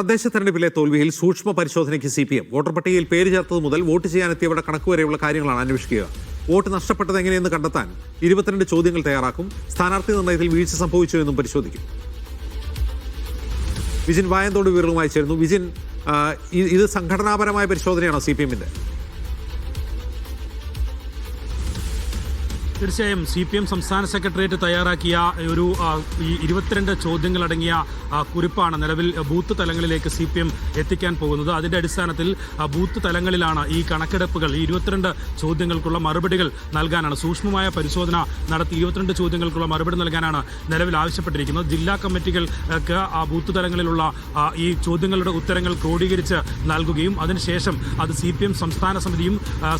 തദ്ദേശ തെരഞ്ഞെടുപ്പിലെ തോൽവിയിൽ സൂക്ഷ്മ പരിശോധനയ്ക്ക് സി പി എം. വോട്ടർ പട്ടികയിൽ പേര് ചേർത്തത് മുതൽ വോട്ട് ചെയ്യാനെത്തിയവരുടെ കണക്ക് വരെയുള്ള കാര്യങ്ങളാണ് അന്വേഷിക്കുക. വോട്ട് നഷ്ടപ്പെട്ടത് എങ്ങനെയെന്ന് കണ്ടെത്താൻ ഇരുപത്തിരണ്ട് ചോദ്യങ്ങൾ തയ്യാറാക്കും. സ്ഥാനാർത്ഥി നിർണയത്തിൽ വീഴ്ച സംഭവിച്ചു എന്നും പരിശോധിക്കും. വിജിൻ വായന്തോട് വിവരങ്ങളുമായി ചേരുന്നു. വിജിൻ ഇത് സംഘടനാപരമായ പരിശോധനയാണോ സി പി എമ്മിന്റെ? തീർച്ചയായും സി പി എം സംസ്ഥാന സെക്രട്ടേറിയറ്റ് തയ്യാറാക്കിയ ഒരു ഈ ഇരുപത്തിരണ്ട് ചോദ്യങ്ങളടങ്ങിയ കുറിപ്പാണ് നിലവിൽ ബൂത്ത് തലങ്ങളിലേക്ക് സി പി എം എത്തിക്കാൻ പോകുന്നത്. അതിന്റെ അടിസ്ഥാനത്തിൽ ബൂത്ത് തലങ്ങളിലാണ് ഈ കണക്കെടുപ്പുകൾ ഈ ഇരുപത്തിരണ്ട് ചോദ്യങ്ങൾക്കുള്ള മറുപടികൾ നൽകാനാണ്. സൂക്ഷ്മമായ പരിശോധന നടത്തി ഇരുപത്തിരണ്ട് ചോദ്യങ്ങൾക്കുള്ള മറുപടി നൽകാനാണ് നിലവിൽ ആവശ്യപ്പെട്ടിരിക്കുന്നത്. ജില്ലാ കമ്മിറ്റികൾക്ക് ആ ബൂത്ത് തലങ്ങളിലുള്ള ഈ ചോദ്യങ്ങളുടെ ഉത്തരങ്ങൾ ക്രോഡീകരിച്ച് നൽകുകയും അതിനുശേഷം അത് സി സംസ്ഥാന സമിതിയും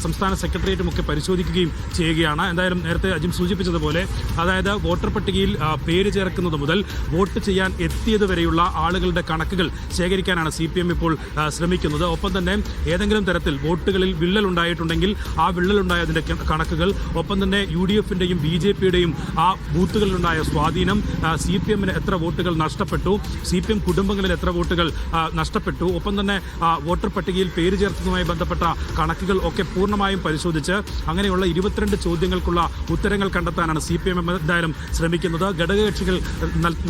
സംസ്ഥാന സെക്രട്ടേറിയറ്റും ഒക്കെ പരിശോധിക്കുകയും ചെയ്യുകയാണ്. എന്തായാലും നേരത്തെ അജിം സൂചിപ്പിച്ചതുപോലെ അതായത് വോട്ടർ പട്ടികയിൽ പേര് ചേർക്കുന്നത് മുതൽ വോട്ട് ചെയ്യാൻ എത്തിയത് വരെയുള്ള ആളുകളുടെ കണക്കുകൾ ശേഖരിക്കാനാണ് സി ഇപ്പോൾ ശ്രമിക്കുന്നത്. ഒപ്പം തന്നെ ഏതെങ്കിലും തരത്തിൽ വോട്ടുകളിൽ വിള്ളൽ ഉണ്ടായിട്ടുണ്ടെങ്കിൽ ആ വിള്ളൽ ഉണ്ടായതിന്റെ കണക്കുകൾ ഒപ്പം തന്നെ യു ഡി എഫിന്റെയും ബി ജെ പിയുടെയും ആ ബൂത്തുകളിലുണ്ടായ സ്വാധീനം സി പി എമ്മിന് എത്ര വോട്ടുകൾ നഷ്ടപ്പെട്ടു സി പി എം കുടുംബങ്ങളിൽ എത്ര വോട്ടുകൾ നഷ്ടപ്പെട്ടു ഒപ്പം തന്നെ വോട്ടർ പട്ടികയിൽ പേര് ചേർത്തതുമായി ബന്ധപ്പെട്ട കണക്കുകൾ ഒക്കെ പൂർണമായും പരിശോധിച്ച് അങ്ങനെയുള്ള ഇരുപത്തിരണ്ട് ചോദ്യങ്ങൾക്കുള്ള ഉത്തരങ്ങൾ കണ്ടെത്താനാണ് സി പി എം എന്തായാലും ശ്രമിക്കുന്നത്. ഘടകകക്ഷികൾ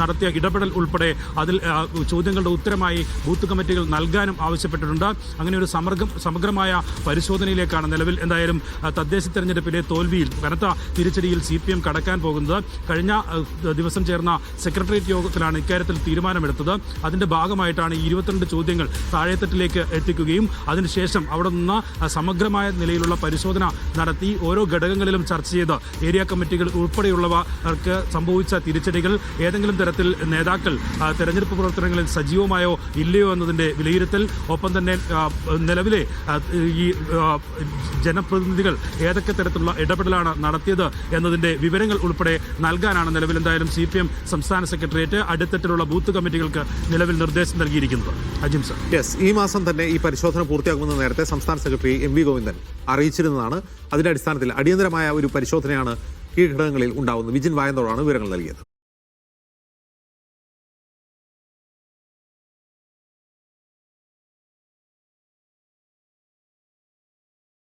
നടത്തിയ ഇടപെടൽ ഉൾപ്പെടെ അതിൽ ചോദ്യങ്ങളുടെ ഉത്തരമായി ബൂത്ത് കമ്മിറ്റികൾ നൽകാനും ആവശ്യപ്പെട്ടിട്ടുണ്ട്. അങ്ങനെ ഒരു സമർഗം സമഗ്രമായ പരിശോധനയിലേക്കാണ് നിലവിൽ എന്തായാലും തദ്ദേശ തെരഞ്ഞെടുപ്പിലെ തോൽവിയിൽ കനത്ത തിരിച്ചടിയിൽ സി പി എം കടക്കാൻ പോകുന്നത്. കഴിഞ്ഞ ദിവസം ചേർന്ന സെക്രട്ടേറിയറ്റ് യോഗത്തിലാണ് ഇക്കാര്യത്തിൽ തീരുമാനമെടുത്തത്. അതിന്റെ ഭാഗമായിട്ടാണ് ഈ ഇരുപത്തിരണ്ട് ചോദ്യങ്ങൾ താഴെത്തട്ടിലേക്ക് എത്തിക്കുകയും അതിനുശേഷം അവിടെ നിന്ന് സമഗ്രമായ നിലയിലുള്ള പരിശോധന നടത്തി ഓരോ ഘടകങ്ങളിലും ചർച്ച ചെയ്ത് ഏരിയ കമ്മിറ്റികൾ ഉൾപ്പെടെയുള്ളവർക്ക് സംഭവിച്ച തിരിച്ചടികൾ ഏതെങ്കിലും തരത്തിൽ നേതാക്കൾ തെരഞ്ഞെടുപ്പ് പ്രവർത്തനങ്ങളിൽ സജീവമായോ ഇല്ലയോ എന്നതിന്റെ വിലയിരുത്തൽ ഒപ്പം തന്നെ നിലവിലെ ഈ ജനപ്രതിനിധികൾ ഏതൊക്കെ തരത്തിലുള്ള ഇടപെടലാണ് നടത്തിയത് എന്നതിന്റെ വിവരങ്ങൾ ഉൾപ്പെടെ നൽകാനാണ് നിലവിൽ എന്തായാലും എം സംസ്ഥാന സെക്രട്ടേറിയറ്റ് അടുത്തിട്ടുള്ള ബൂത്ത് കമ്മിറ്റികൾക്ക് നിലവിൽ നിർദ്ദേശം നൽകിയിരിക്കുന്നത്. അജിം സർ. യെസ് ഈ മാസം തന്നെ ഈ പരിശോധന പൂർത്തിയാകുമെന്ന് നേരത്തെ സംസ്ഥാന സെക്രട്ടറി എം വി ഗോവിന്ദൻ അറിയിച്ചിരുന്നതാണ്. അതിന്റെ അടിസ്ഥാനത്തിൽ അടിയന്തരമായ ഒരു പരിശോധനയാണ് കീഴ്ഘടകങ്ങളിൽ ഉണ്ടാവുന്നത്. വിജിൻ വായന്തോടാണ് വിവരങ്ങൾ നൽകിയത്.